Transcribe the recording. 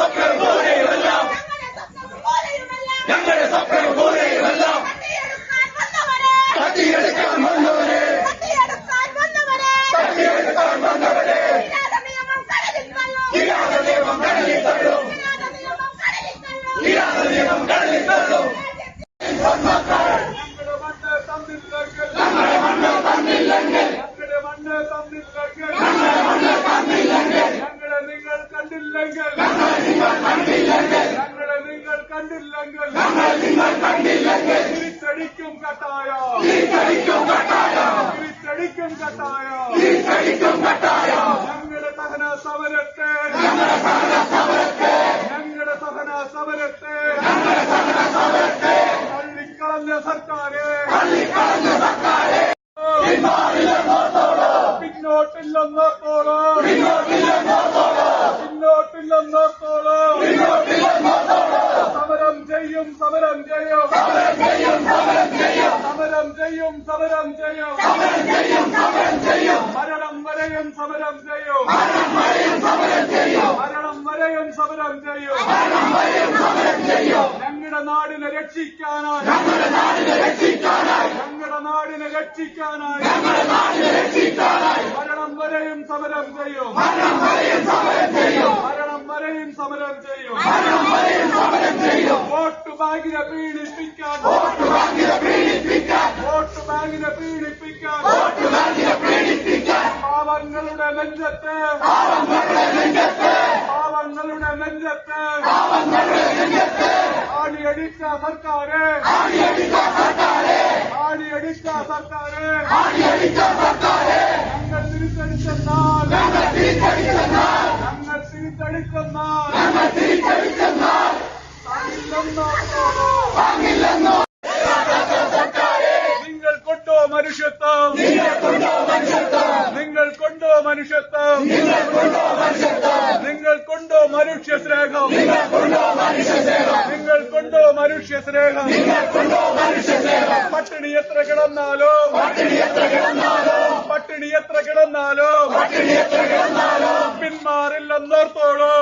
തൊക്കെ കണ്ടില്ലെങ്കിൽ ഞങ്ങളെ നിങ്ങൾ കണ്ടില്ലെങ്കിൽ തിരിച്ചടിക്കും കട്ടായ. തിരിച്ചടിക്കും കട്ടായ. ഞങ്ങളുടെ സഹന സമരത്തെ. ഞങ്ങളുടെ സഹന സമരത്തെ. തള്ളിക്കളഞ്ഞ സർക്കാരെ. പിന്നോട്ടില്ലെന്നോർത്ത് ചെയ്യും സമരം ചെയ്യും മരണം വരെയും സമരം ചെയ്യും മരണം വരെയും സമരം ചെയ്യും ഞങ്ങളുടെ നാടിനെ രക്ഷിക്കാനായി ഞങ്ങളുടെ നാടിനെ രക്ഷിക്കാനായി മരണം വരെയും സമരം ചെയ്യും മരണം വരെയും സമരം ചെയ്യും വോട്ട് ബാങ്കിനെ പീഡിപ്പിക്കാൻ பாவங்களுடைய நெஞ்சத்தை. பாவங்களுடைய நெஞ்சத்தை. ஆடி அடிச்சா சர்க்காரு. ஆடி அடிச்சா சர்க்காரு. நாங்கள் திருத்தடித்த நாள். நாங்கள் திருத்தடித்த நாள். நாங்கள் திருத்தடித்த நாள் മനുഷ്യത്വം. നിങ്ങൾ കൊണ്ടോ മനുഷ്യത്വം. നിങ്ങൾ കൊണ്ടോ മനുഷ്യ സ്നേഹം നിങ്ങൾ കൊണ്ടോ മനുഷ്യ സ്നേഹം പട്ടിണി എത്ര കിടന്നാലോ? പട്ടിണി എത്ര കിടന്നാലോ? പിന്മാറില്ലെന്നോർത്തോളോ.